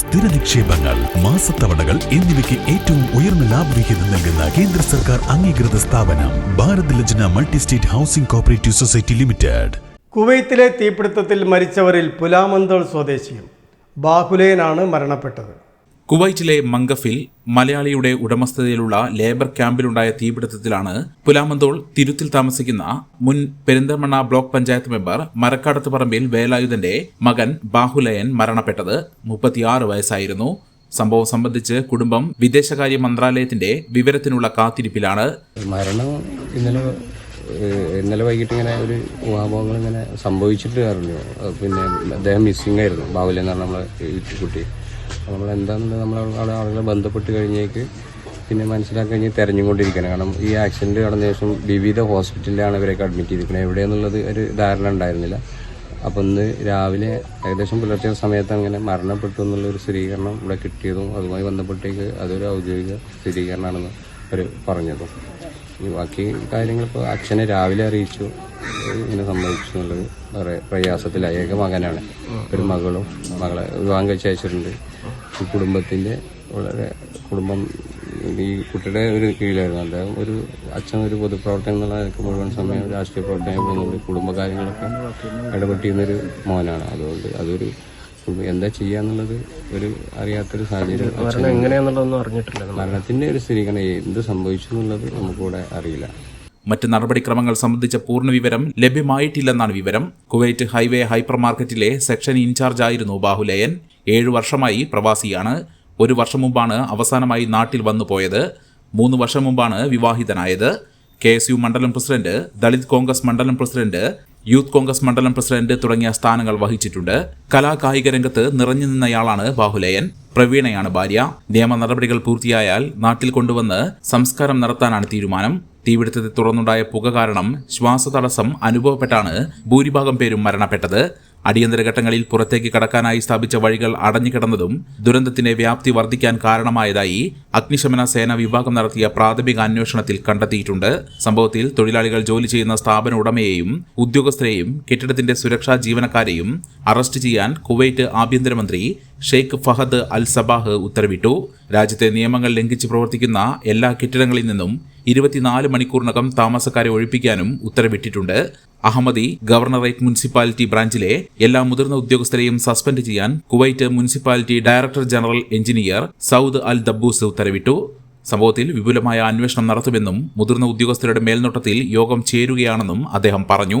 സ്ഥിര നിക്ഷേപങ്ങൾ മാസത്തവണകൾ എന്നിവയ്ക്ക് ഏറ്റവും ഉയർന്ന ലാഭവിഹിതം നൽകുന്ന കേന്ദ്ര സർക്കാർ അംഗീകൃത സ്ഥാപനം Bharat Lajna multi state housing cooperative society limited. കുവൈത്തിലെ തീപിടുത്തത്തിൽ മരിച്ചവരിൽ പുലാമന്തോൾ സ്വദേശിയും ബാഹുലേനാണ് മരണപ്പെട്ടത്. കുവൈറ്റിലെ മംഗഫിൽ മലയാളിയുടെ ഉടമസ്ഥതയിലുള്ള ലേബർ ക്യാമ്പിലുണ്ടായ തീപിടുത്തത്തിലാണ് പുലാമന്തോൾ തിരുത്തിൽ താമസിക്കുന്ന മുൻ പെരിന്തൽമണ്ണ ബ്ലോക്ക് പഞ്ചായത്ത് മെമ്പർ മരക്കാടത്ത് പറമ്പിൽ വേലായുധന്റെ മകൻ ബാഹുലയൻ മരണപ്പെട്ടത് മുപ്പത്തിയാറ് വയസ്സായിരുന്നു. സംഭവം സംബന്ധിച്ച് കുടുംബം വിദേശകാര്യ മന്ത്രാലയത്തിന്റെ വിവരത്തിനുള്ള കാത്തിരിപ്പിലാണ്. മരണം ഇന്നലെ ഇന്നലെ വൈകിട്ട് ഇങ്ങനെ ഒരു ഊഹാഭോഗങ്ങൾ ഇങ്ങനെ സംഭവിച്ചിട്ട് അറിഞ്ഞു. പിന്നെ അദ്ദേഹം മിസ്സിംഗ് ആയിരുന്നു. ബാഹുലയൻ എന്ന് നമ്മളെ കുട്ടി. നമ്മൾ എന്താണെന്ന് നമ്മൾ ആളെ ആളുകളെ ബന്ധപ്പെട്ട് കഴിഞ്ഞേക്ക് പിന്നെ മനസ്സിലാക്കി കഴിഞ്ഞ് തെരഞ്ഞുകൊണ്ടിരിക്കുകയാണ്. കാരണം ഈ ആക്സിഡന്റ് നടന്ന ശേഷം വിവിധ ഹോസ്പിറ്റലിലാണ് ഇവരൊക്കെ അഡ്മിറ്റ് ചെയ്തിരിക്കുന്നത്. എവിടെയെന്നുള്ളത് ഒരു ധാരണ ഉണ്ടായിരുന്നില്ല. അപ്പോൾ ഇന്ന് രാവിലെ ഏകദേശം പുലർച്ചെ സമയത്ത് അങ്ങനെ മരണപ്പെട്ടു എന്നുള്ളൊരു സ്ഥിരീകരണം ഇവിടെ കിട്ടിയതും അതുമായി ബന്ധപ്പെട്ടേക്ക് അതൊരു ഔദ്യോഗിക സ്ഥിരീകരണമാണെന്ന് അവർ പറഞ്ഞതും. ഈ ബാക്കി കാര്യങ്ങൾ ഇപ്പോൾ അച്ഛനെ രാവിലെ അറിയിച്ചു. ഇങ്ങനെ സംഭവിച്ചു എന്നുള്ളത് വളരെ പ്രയാസത്തിലായി. ഏക മകനാണ്. ഒരു മകളും മകളെ വിവാഹം കഴിച്ച് അയച്ചിട്ടുണ്ട്. ഈ കുടുംബത്തിന്റെ വളരെ കുടുംബം ഈ കുട്ടിയുടെ ഒരു കീഴിലായിരുന്നു. അദ്ദേഹം ഒരു അച്ഛൻ ഒരു പൊതുപ്രവർത്തനം എന്നുള്ള നിലയ്ക്ക് മുഴുവൻ സമയം രാഷ്ട്രീയ പ്രവർത്തനം പോകുന്നുണ്ട് കുടുംബകാര്യങ്ങളൊക്കെ ഇടപെട്ടിരുന്നൊരു മോനാണ്. അതുകൊണ്ട് അതൊരു എന്താ ചെയ്യാന്നുള്ളത് ഒരു അറിയാത്തൊരു സാഹചര്യം എങ്ങനെയാന്നുള്ളതൊന്നും അറിഞ്ഞിട്ടില്ല മരണത്തിന്റെ ഒരു സ്ഥിരീകരണം എന്ത് സംഭവിച്ചു എന്നുള്ളത് നമുക്കിവിടെ അറിയില്ല. മറ്റ് നടപടിക്രമങ്ങൾ സംബന്ധിച്ച പൂർണ വിവരം ലഭ്യമായിട്ടില്ലെന്നാണ് വിവരം. Kuwait highway hyper market section in charge ആയിരുന്നു ബാഹുലയൻ. ഏഴു വർഷമായി പ്രവാസിയാണ്. ഒരു വർഷം മുമ്പാണ് അവസാനമായി നാട്ടിൽ വന്നു പോയത്. മൂന്ന് വർഷം മുമ്പാണ് വിവാഹിതനായത്. കെ എസ് യു മണ്ഡലം പ്രസിഡന്റ് ദളിത് കോൺഗ്രസ് മണ്ഡലം പ്രസിഡന്റ് യൂത്ത് കോൺഗ്രസ് മണ്ഡലം പ്രസിഡന്റ് തുടങ്ങിയ സ്ഥാനങ്ങൾ വഹിച്ചിട്ടുണ്ട്. കലാകായിക രംഗത്ത് നിറഞ്ഞു നിന്നയാളാണ് ബാഹുലയൻ. പ്രവീണയാണ് ഭാര്യ. നിയമ നടപടികൾ പൂർത്തിയായാൽ നാട്ടിൽ കൊണ്ടുവന്ന് സംസ്കാരം നടത്താനാണ് തീരുമാനം. തീപിടുത്തത്തെ തുടർന്നുണ്ടായ പുക കാരണം ശ്വാസതടസ്സം അനുഭവപ്പെട്ടാണ് ഭൂരിഭാഗം പേരും മരണപ്പെട്ടത്. അടിയന്തര ഘട്ടങ്ങളിൽ പുറത്തേക്ക് കടക്കാനായി സ്ഥാപിച്ച വഴികൾ അടഞ്ഞുകിടന്നതും ദുരന്തത്തിന്റെ വ്യാപ്തി വർദ്ധിക്കാൻ കാരണമായതായി അഗ്നിശമന സേന വിഭാഗം നടത്തിയ പ്രാഥമിക അന്വേഷണത്തിൽ കണ്ടെത്തിയിട്ടുണ്ട്. സംഭവത്തിൽ തൊഴിലാളികൾ ജോലി ചെയ്യുന്ന സ്ഥാപന ഉടമയെയും ഉദ്യോഗസ്ഥരെയും കെട്ടിടത്തിന്റെ സുരക്ഷാ ജീവനക്കാരെയും അറസ്റ്റ് ചെയ്യാൻ കുവൈറ്റ് ആഭ്യന്തരമന്ത്രി ഷെയ്ഖ് ഫഹദ് അൽ സബാഹ് ഉത്തരവിട്ടു. രാജ്യത്തെ നിയമങ്ങൾ ലംഘിച്ച് പ്രവർത്തിക്കുന്ന എല്ലാ കെട്ടിടങ്ങളിൽ നിന്നും ഇരുപത്തിനാല് മണിക്കൂറിനകം താമസക്കാരെ ഒഴിപ്പിക്കാനും ഉത്തരവിട്ടിട്ടുണ്ട്. അഹമ്മദി ഗവർണറേറ്റ് മുനിസിപ്പാലിറ്റി ബ്രാഞ്ചിലെ എല്ലാ മുതിർന്ന ഉദ്യോഗസ്ഥരെയും സസ്പെൻഡ് ചെയ്യാൻ Kuwait municipality director general engineer Saud al Dabbous ഉത്തരവിട്ടു. സംഭവത്തിൽ വിപുലമായ അന്വേഷണം നടത്തുമെന്നും മുതിർന്ന ഉദ്യോഗസ്ഥരുടെ മേൽനോട്ടത്തിൽ യോഗം ചേരുകയാണെന്നും അദ്ദേഹം പറഞ്ഞു.